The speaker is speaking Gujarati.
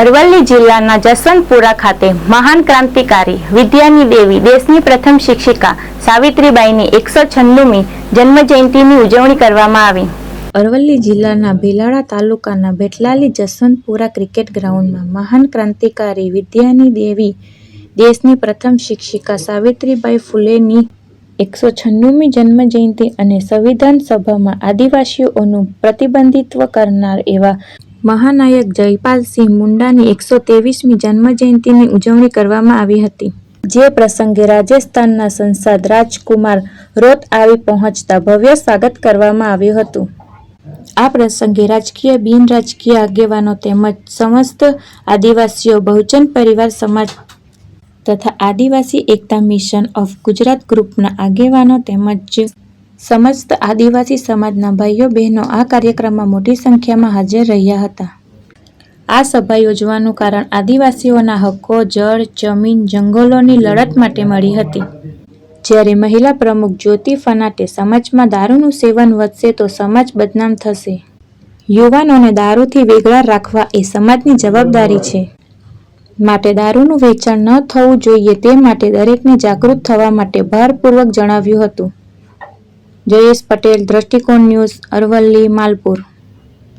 અરવલ્લી જિલ્લાના જસવંતપુરા ખાતે મહાન ક્રાંતિકારી વિદ્યાની દેવી, દેશની પ્રથમ શિક્ષિકા સાવિત્રીબાઈની એકસો છન્નુમી જન્મજયંતિની ઉજવણી કરવામાં આવી. અરવલ્લી જિલ્લાના ભીલાડા તાલુકાના બેટલાલી જસવંતપુરા ક્રિકેટ ગ્રાઉન્ડમાં મહાન ક્રાંતિકારી વિદ્યાની દેવી, દેશની પ્રથમ શિક્ષિકા સાવિત્રીબાઈ ફૂલેની એકસો છન્નુમી જન્મજયંતિ અને સંવિધાન સભામાં આદિવાસીઓનું પ્રતિબંધિત્વ કરનાર એવા મહાનાયક જયપાલસિંહ મુંડાની એકસો ત્રેવીસમી જન્મજયંતિની ઉજવણી કરવામાં આવી હતી. જે પ્રસંગે રાજસ્થાનના સંસદ રાજકુમાર રોત આવી પહોંચતા ભવ્ય સ્વાગત કરવામાં આવ્યું હતું. આ પ્રસંગે રાજકીય બિન રાજકીય આગેવાનો તેમજ સમસ્ત આદિવાસીઓ, બહુજન પરિવાર સમાજ તથા આદિવાસી એકતા મિશન ઓફ ગુજરાત ગ્રુપના આગેવાનો તેમજ સમસ્ત આદિવાસી સમાજના ભાઈઓ, બહેનો આ કાર્યક્રમમાં મોટી સંખ્યામાં હાજર રહ્યા હતા. આ સભા યોજવાનું કારણ આદિવાસીઓના હક્કો, જળ, જમીન, જંગલોની લડત માટે મળી હતી. જ્યારે મહિલા પ્રમુખ જ્યોતિ ફનાટે સમાજમાં દારૂનું સેવન વધશે તો સમાજ બદનામ થશે. યુવાનોને દારૂથી વેગળા રાખવા એ સમાજની જવાબદારી છે. માટે દારૂનું વેચાણ ન થવું જોઈએ તે માટે દરેકને જાગૃત થવા માટે ભારપૂર્વક જણાવ્યું હતું. જયેશ પટેલ દ્રષ્ટિકોણ ન્યૂઝ અરવલ્લી માલપુર.